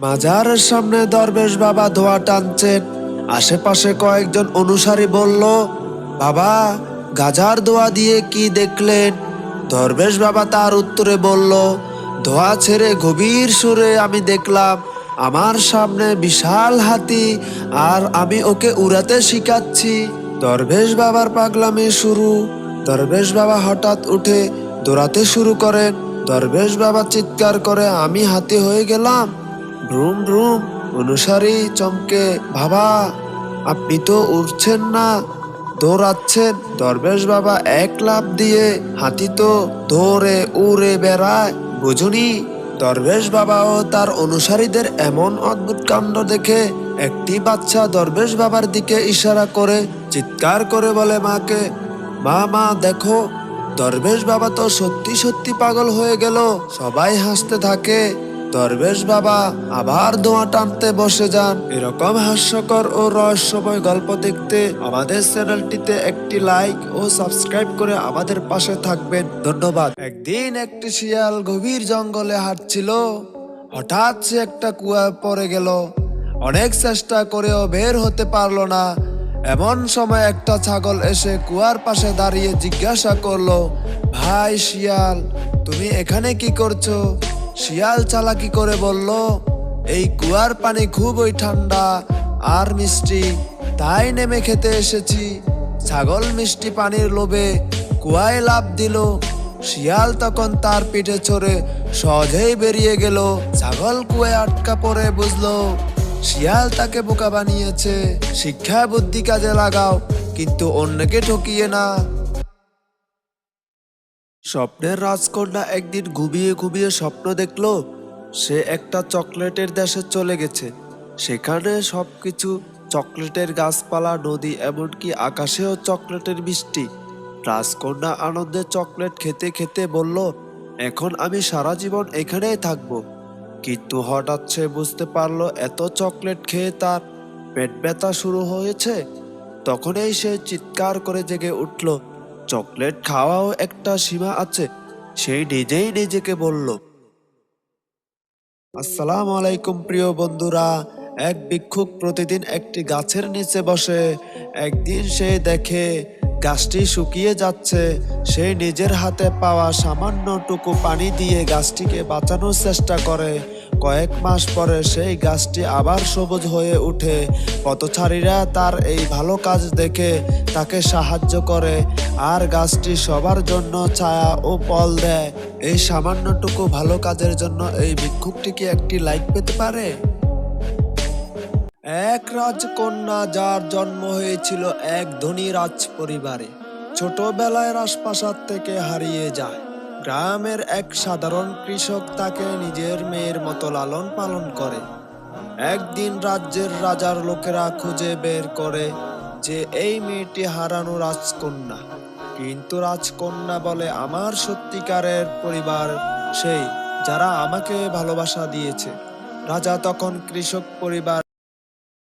মাজারের সামনে দরবেশ বাবা ধোয়া টানছেন। আশেপাশে কয়েকজন অনুসারী বলল, বাবা, গাজার দোয়া দিয়ে কি দেখলেন? দরবেশ বাবা তার উত্তরে বলল, ধোয়া ছেড়ে গভীর সুরে আমি দেখলাম, আমার সামনে বিশাল হাতি, আর আমি ওকে উড়াতে শিখাচ্ছি। দরবেশ বাবার পাগলামি শুরু। দরবেশ বাবা হঠাৎ উঠে দৌড়াতে শুরু করেন। দরবেশ বাবা চিৎকার করে, আমি হাতি হয়ে গেলাম? ভ্রুম ভ্রুম অনুসারী চমকে, বাবা, আপনি তো উঠছেন না, দৌড়াচ্ছেন। দরবেশ বাবা, এক লাফ দিয়ে হাতি তো দৌড়ে উড়ে বেড়ায়, বুঝুনি? দরবেশ বাবা ও তার অনুসারীদের এমন অদ্ভুত কাণ্ড দেখে একটি বাচ্চা দরবেশ বাবার দিকে ইশারা করে, চিৎকার করে বলে মাকে, মা মা, দেখো, দরবেশ বাবা তো সত্যি সত্যি পাগল হয়ে গেল। সবাই হাসতে থাকে। দরবেশ বাবা, আবার দোয়া টানতে বসে যান। এরকম হাস্যকর ও রহস্যময় গল্প দেখতে আমাদের চ্যানেলটিতে একটি লাইক ও সাবস্ক্রাইব করে আমাদের পাশে থাকবেন। ধন্যবাদ। একদিন একটি শিয়াল গভীর জঙ্গলে হাঁটছিল। হঠাৎ সে একটা কুয়ায় পড়ে গেল। অনেক চেষ্টা করেও বের হতে পারল না। এমন সময় একটা ছাগল এসে কুয়ার পাশে দাঁড়িয়ে জিজ্ঞাসা করল, ভাই শিয়াল, তুমি এখানে কি করছ? শিয়াল চালাকি করে বলল, এই কুয়ার পানি খুবই ঠান্ডা আর মিষ্টি, তাই নেমে খেতে এসেছি। ছাগল মিষ্টি পানির লোভে কুয়ায় লাভ দিল। শিয়াল তখন তার পিঠে চড়ে সহজেই বেরিয়ে গেল। ছাগল কুয়ায় আটকা পড়ে বুঝলো, শিয়াল তাকে বোকা বানিয়েছে। শিক্ষা বুদ্ধি কাজে লাগাও, কিন্তু অন্যকে ঠকিয়ে না। স্বপ্নের রাজকন্যা একদিন ঘুমিয়ে ঘুমিয়ে স্বপ্ন দেখল, সে একটা চকলেটের দেশে চলে গেছে। সেখানে সবকিছু, চকলেটের গাছপালা, নদী, এমনকি আকাশেও চকলেটের মিষ্টি। রাজকন্যা আনন্দে চকলেট খেতে খেতে বলল, এখন আমি সারা জীবন এখানেই থাকব। কিন্তু হঠাৎ সে বুঝতে পারল, এত চকলেট খেয়ে তার পেট ব্যথা শুরু হয়েছে। তখনই সে চিৎকার করে জেগে উঠল চকলেট খাওয়াও একটা সীমা আছে। সেই নিজেই নিজেকে বলল, আসসালামু আলাইকুম প্রিয় বন্ধুরা। এক ভিক্ষুক প্রতিদিন একটি গাছের নিচে বসে। একদিন সে দেখে গাছটি শুকিয়ে যাচ্ছে। সে নিজের হাতে পাওয়া সামান্যটুকু পানি দিয়ে গাছটিকে বাঁচানোর চেষ্টা করে। কয়েক মাস পরে সেই গাছটি আবার সবুজ হয়ে ওঠে। পথচারীরা তার এই ভালো কাজ দেখে তাকে সাহায্য করে আর গাছটি সবার জন্য ছায়া ও ফল দেয়। এই সামান্যটুকু ভালো কাজের জন্য এই ভিক্ষুকটি কি একটি লাইক পেতে পারে? এক রাজকন্যা যার জন্ম হয়েছিল এক ধনী রাজ পরিবারে ছোটবেলায় রাজপ্রাসাদ থেকে হারিয়ে যায়। গ্রামের এক সাধারণ কৃষক তাকে নিজের মেয়ের মতো লালন পালন করে। একদিন রাজ্যের রাজার লোকেরা খুঁজে বের করে যে এই মেয়েটি হারানো রাজকন্যা। কিন্তু রাজকন্যা বলে, আমার সত্যিকারের পরিবার সেই যারা আমাকে ভালোবাসা দিয়েছে। রাজা তখন কৃষক পরিবার